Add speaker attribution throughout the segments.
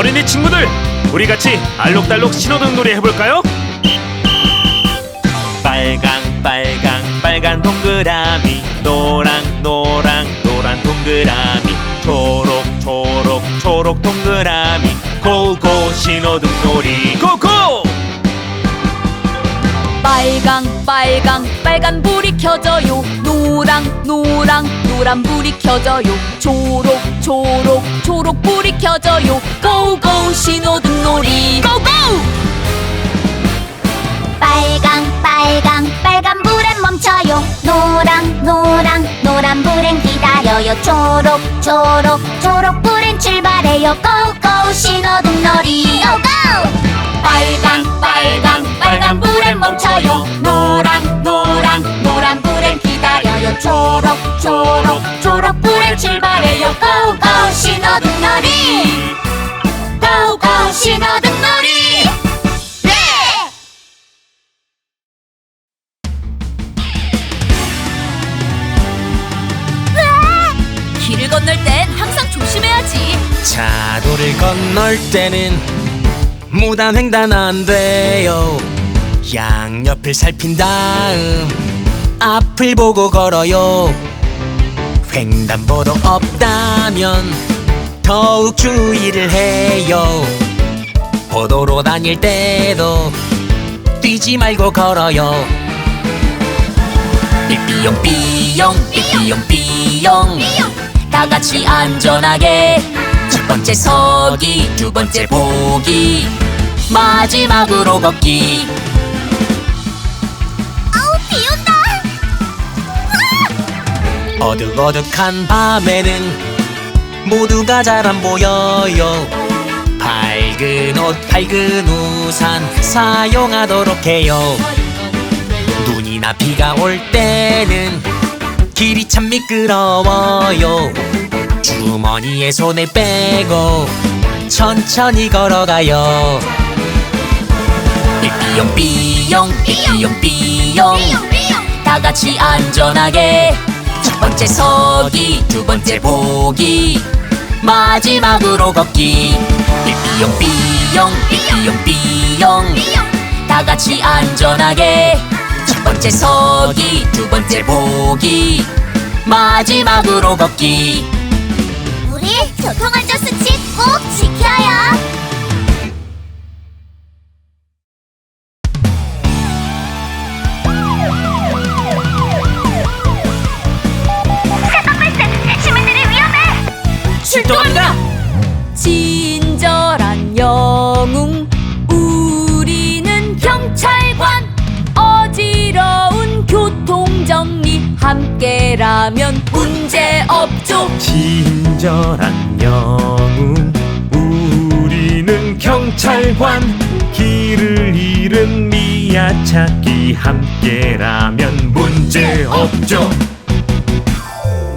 Speaker 1: 어린이 친구들, 우리 같이 알록달록 신호등 놀이 해볼까요? 빨강 빨강 빨간 동그라미 노랑 노랑 노란 동그라미 초록 초록 초록 동그라미 고고 신호등 놀이. 고고!
Speaker 2: 빨강 빨강 빨간 불이 켜져요. 노랑 노랑 노란 불이 켜져요. 초록 초록 초록 불이 켜져요. 고고 신호등 놀이. 고고!
Speaker 3: 빨강 빨강 빨간 불엔 멈춰요. 노랑 노랑 노란 불엔 기다려요. 초록 초록 초록 불엔 출발해요. 고고 신호등 놀이. 고고! 빨강 빨강 빨간 불엔 멈춰요. 노랑 노랑 노란 불엔 기다려요. 초록 초록 고고 신호등 놀이. 고고 신호등 놀이. 네!
Speaker 2: 길을 건널 땐 항상 조심해야지.
Speaker 4: 차도를 건널 때는 무단 횡단 안 돼요. 양옆을 살핀 다음 앞을 보고 걸어요 횡단보도 없다면 더욱 주의를 해요. 보도로 다닐 때도 뛰지 말고 걸어요. 삐삐용 삐용 삐삐용 삐용. 다 같이 안전하게. 첫 번째 서기 두 번째 보기. 마지막으로 걷기 어둑어둑한 밤에는 모두가 잘 안 보여요. 밝은 옷 밝은 우산 사용하도록 해요. 눈이나 비가 올 때는 길이 참 미끄러워요. 주머니에 손을 빼고 천천히 걸어가요. 삐삐용 삐용 삐삐용 삐용. 다 같이 안전하게 첫 번째 서기 두 번째 보기. 마지막으로 걷기. 삐삐용 삐용 삐삐용 삐용. 다 같이 안전하게. 첫 번째 서기 두 번째 보기. 마지막으로 걷기.
Speaker 3: 우리 교통안전 수칙 꼭 지켜요
Speaker 2: 함께라면 문제 없죠.
Speaker 1: 친절한 영웅 우리는 경찰관. 길을 잃은 미야 찾기 함께라면 문제 없죠.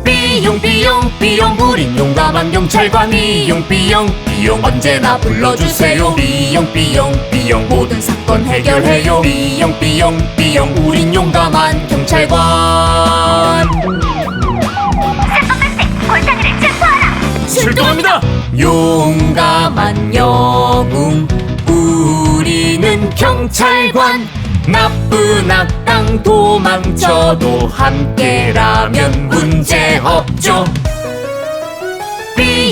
Speaker 1: 삐용 삐용 삐용 우린 용감한 경찰관. 삐용 삐용 삐용 언제나 불러주세요. 삐용 삐용 삐용 모든 사건 해결해요. 삐용 삐용 삐용 우린 용감한 경찰관 출동합니다. 용감한 영웅 우리는 경찰관. 나쁜 악당 도망쳐도 함께라면 문제 없죠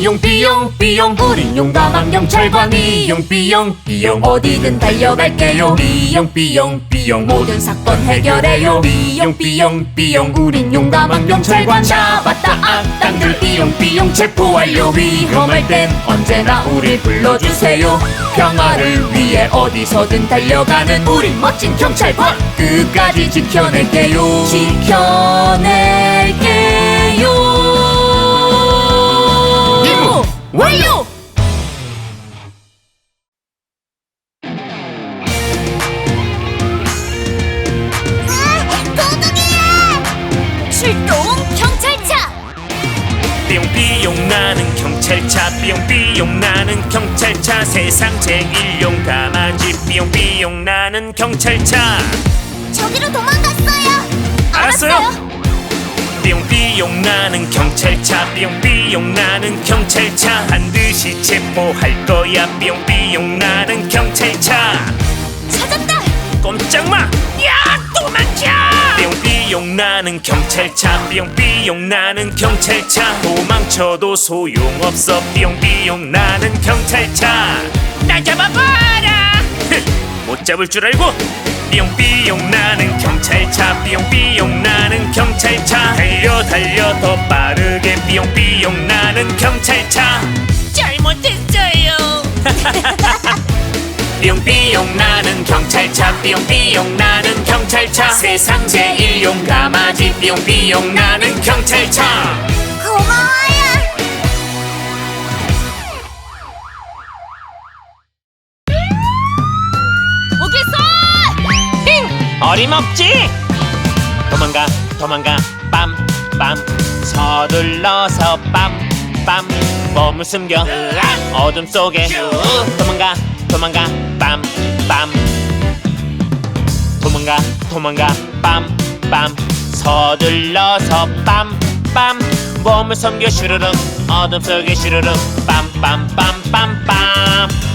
Speaker 1: 삐용 삐용 삐용. 우린 용감한 경찰관 삐용 삐용 삐용. 어디든 달려갈게요. 삐용 삐용 삐용. 모든 사건 해결해요. 삐용 삐용 삐용. 우린 용감한 경찰관. 잡았다 악당들. 삐용 삐용. 체포 완료 위험할 땐 언제나 우릴 불러주세요. 평화를 위해 어디서든 달려가는 우린 멋진 경찰관. 끝까지 지켜낼게요. 지켜낼 완료!
Speaker 2: 출동 경찰차!
Speaker 1: 삐용삐용 나는 경찰차 삐용삐용 나는 경찰차. 세상 제일 용감한 집 삐용삐용 나는 경찰차.
Speaker 3: 저기로 도망갔어요.
Speaker 1: 알았어요 뿅삐용 나는 경찰차. 뿅삐용 나는 경찰차. 반드시 체포할 거야. 뿅삐용 나는 경찰차.
Speaker 3: 찾았다.
Speaker 1: 꼼짝마! 야 도망쳐! 뿅삐용 나는 경찰차. 뿅삐용 나는 경찰차. 도망쳐도 소용없어. 뿅삐용 나는 경찰차. 나 잡아봐라! 못 잡을 줄 알고. 뿅삐용 나는 경찰차 뿅삐용 나는 경찰차. 달려 달려 더 빠르게 뿅삐용 나는 경찰차. 잘못했어요. 뿅삐용 나는 경찰차. 뿅삐용 나는 경찰차. 세상 제일 용감하지. 뿅삐용 나는 경찰차.
Speaker 3: 고마워요.
Speaker 2: 어
Speaker 1: 어림없지? 도망가 도망가. 빰빰. 서둘러서 빰빰. 몸을 숨겨? 어둠 속에. 도망가 도망가. 빰빰. 도망가 도망가. 빰빰. 서둘러서 빰빰. 몸을 숨겨? 슈르륵. 어둠 속에 슈르륵. 빰빰빰빰빰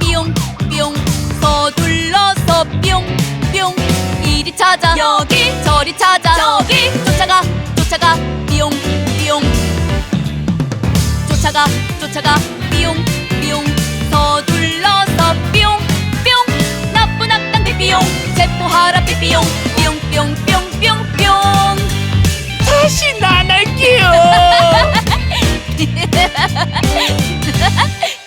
Speaker 2: 삐용 삐용 서둘러서 뿅 뿅 이리 찾아. 여기 저리 찾아. 저기 쫓아가 쫓아가 삐용 삐용 쫓아가 쫓아가 삐용 삐용 서둘러서 뿅 뿅. 나쁜 악당들 삐용 체포하라 삐삐용 삐용 뿅뿅 뿅뿅.
Speaker 1: 다시 안 할게요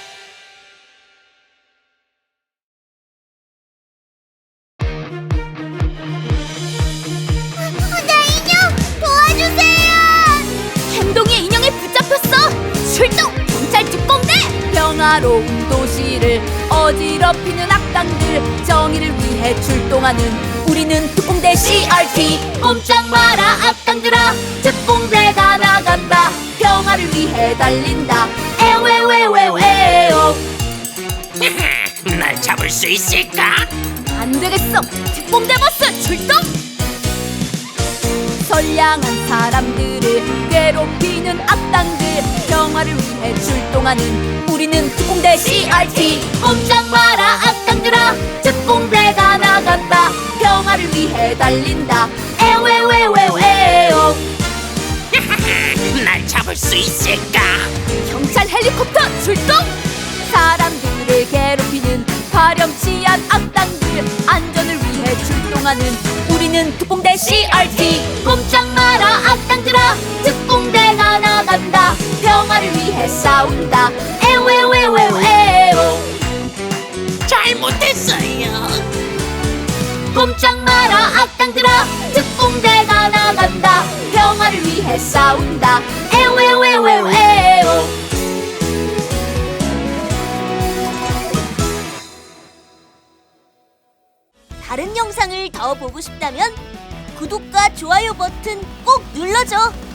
Speaker 2: 평화로운 도시를 어지럽히는 악당들 정의를 위해 출동하는 우리는 특공대 CRT 꼼짝 마라 악당들아. 특공대가 나간다. 평화를 위해 달린다. 에웨웨웨웨오
Speaker 1: 날 잡을 수 있을까?
Speaker 2: 안 되겠어. 특공대 버스 출동! 선량한 악당들 평화를 위해 출동하는 우리는 특공대 CRT 꼼짝 마라 악당들아 특공대가 나간다. 평화를 위해 달린다. 에웨웨웨웨오
Speaker 1: 날 잡을 수 있을까?
Speaker 2: 경찰 헬리콥터 출동! 사람들을 괴롭히는 파렴치한 악당들. 안전을 위해 출동하는 우리는 특공대 CRT 꼼짝 마 싸운다 에웨웨웨웨오
Speaker 1: 잘못했어요.
Speaker 2: 꼼짝 마라 악당들아 특공대가 나간다 평화를 위해 싸운다 에웨웨웨웨오
Speaker 3: 다른 영상을 더 보고 싶다면 구독과 좋아요 버튼 꼭 눌러줘.